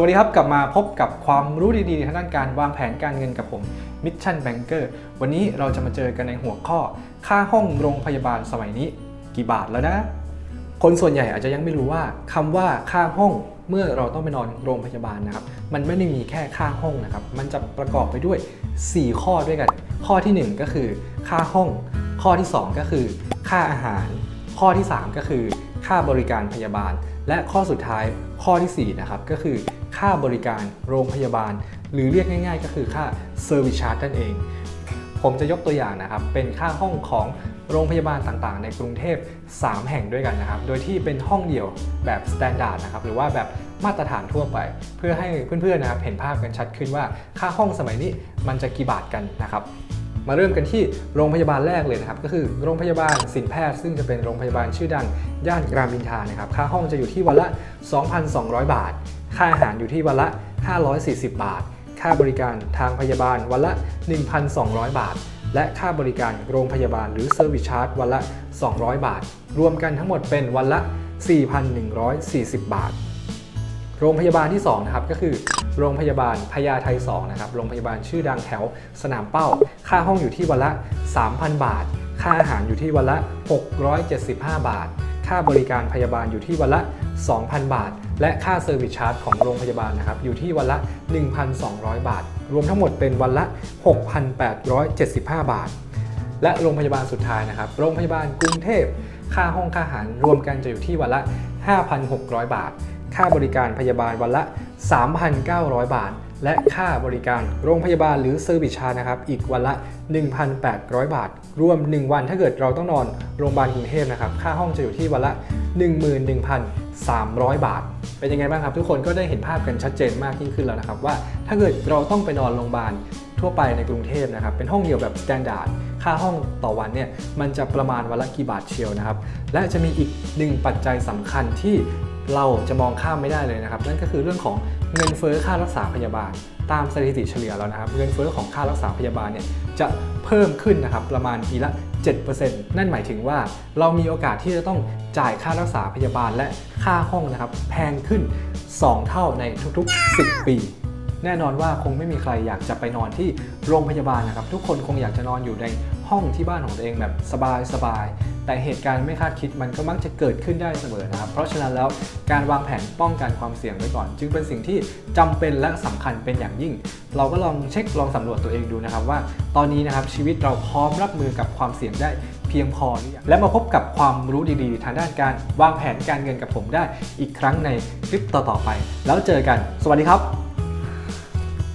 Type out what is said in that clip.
วัสดีครับ กลับมาพบกับความรู้ดีๆทางด้านการวางแผนการเงินกับผม Mission Banker วันนี้เราจะมาเจอกันในหัวข้อ ค่าห้องโรงพยาบาลสมัยนี้ กี่บาทแล้วนะ คนส่วนใหญ่อาจจะยังไม่รู้ว่าคำว่าค่าห้องเมื่อเราต้องไปนอนโรงพยาบาลนะครับ มันไม่ได้มีแค่ค่าห้องนะครับ มันจะประกอบไปด้วย 4 ข้อด้วยกัน ข้อทีหนึ่1 ก็คือ ค่าห้อง ข้อที่ 2 ก็คือ ค่าอาหาร ข้อที่ 3 ก็คือ ค่าบริการพยาบาล และข้อสุดท้ายข้อทีสี่4นะครับก็คือค่าบริการโรงพยาบาล หรือเรียกง่าย ๆ ก็คือค่า Service Charge นั่นเอง ผมจะยกตัวอย่างนะครับเป็นค่าห้องของโรงพยาบาลต่างๆ ในกรุงเทพ 3 แห่งด้วยกันนะครับ โดยที่เป็นห้องเดี่ยวแบบสแตนดาร์ดนะครับ หรือว่าแบบมาตรฐานทั่วไป เพื่อให้เพื่อนๆนะครับเห็นภาพกันชัดขึ้นว่าค่าห้องสมัยนี้มันจะกี่บาทกันนะครับ มาเริ่มกันที่โรงพยาบาลแรกเลยนะครับ ก็คือโรงพยาบาลสินแพทย์ ซึ่งจะเป็นโรงพยาบาลชื่อดังย่านรามอินทรานะครับ ค่าห้องจะอยู่ที่วันละ 2,200 บาท ค่าอาหารอยู่ที่วันละ 540 บาท ค่าบริการทางพยาบาลวันละ 1,200 บาท และค่าบริการโรงพยาบาลหรือ Service Charge วันละ 200 บาท รวมกันทั้งหมดเป็นวันละ 4,140 บาท โรงพยาบาลที่2นะครับก็คือโรงพยาบาลพญาไท2นะครับโรงพยาบาลชื่อดังแถวสนามเป้า ค่าห้องอยู่ที่วันละ 3,000 บาท ค่าอาหารอยู่ที่วันละ 675 บาท ค่าบริการพยาบาลอยู่ที่วันละ 2,000 บาท และค่าเซอร์วิสชาร์จของโรงพยาบาลนะครับอยู่ที่วันละ 1,200 บาท รวมทั้งหมดเป็นวันละ 6,875 บาท และโรงพยาบาลสุดท้ายนะครับ โรงพยาบาลกรุงเทพ ค่าห้องค่าอาหารรวมกันจะอยู่ที่วันละ 5,600 บาท ค่าบริการพยาบาลวันละ 3,900 บาท และค่าบริการโรงพยาบาลหรือเซอร์วิสชานะครับ อีกวันละ 1,800 บาท รวม 1 วันถ้าเกิดเราต้องนอนโรงพยาบาลกรุงเทพนะครับ ค่าห้องจะอยู่ที่วันละ 11,300 บาท เป็นยังไงบ้างครับ ทุกคนก็ได้เห็นภาพกันชัดเจนมากยิ่งขึ้นแล้วนะครับว่าถ้าเกิดเราต้องไปนอนโรงพยาบาล ทั่วไปในกรุงเทพนะครับ เป็นห้องเดียวแบบสแตนดาร์ด ค่าห้องต่อวันเนี่ยมันจะประมาณวันละกี่บาทเชียวนะครับ และจะมีอีกหนึ่งปัจจัยสำคัญที่เราจะมองข้ามไม่ได้เลยนะครับ นั่นก็คือเรื่องของเงินเฟ้อค่ารักษาพยาบาล ตามสถิติเฉลี่ยแล้วนะครับ เงินเฟ้อของค่ารักษาพยาบาลเนี่ยจะเพิ่มขึ้นนะครับประมาณปีละ 7%นั่นหมายถึงว่าเรามีโอกาสที่จะต้องจ่ายค่ารักษาพยาบาลและค่าห้องนะครับแพงขึ้น 2 เท่าในทุกๆ 10 ปี แน่นอนว่าคงไม่มีใครอยากจะไปนอนที่โรงพยาบาลนะครับ ทุกคนคงอยากจะนอนอยู่ในห้องที่บ้านของตัวเองแบบสบายๆแต่เหตุการณ์ไม่คาดคิดมันก็มักจะเกิดขึ้นได้เสมอนะครับ เพราะฉะนั้นแล้วการวางแผนป้องกันความเสี่ยงไว้ก่อน จึงเป็นสิ่งที่จำเป็นและสำคัญเป็นอย่างยิ่ง เราก็ลองเช็คลองสำรวจตัวเองดูนะครับว่า ตอนนี้นะครับชีวิตเราพร้อมรับมือกับความเสี่ยงได้เพียงพอหรือยังและมาพบกับความรู้ดีๆ ทางด้านการวางแผนการเงินกับผมได้อีกครั้งในคลิปต่อๆไป แล้วเจอกัน สวัสดีครับ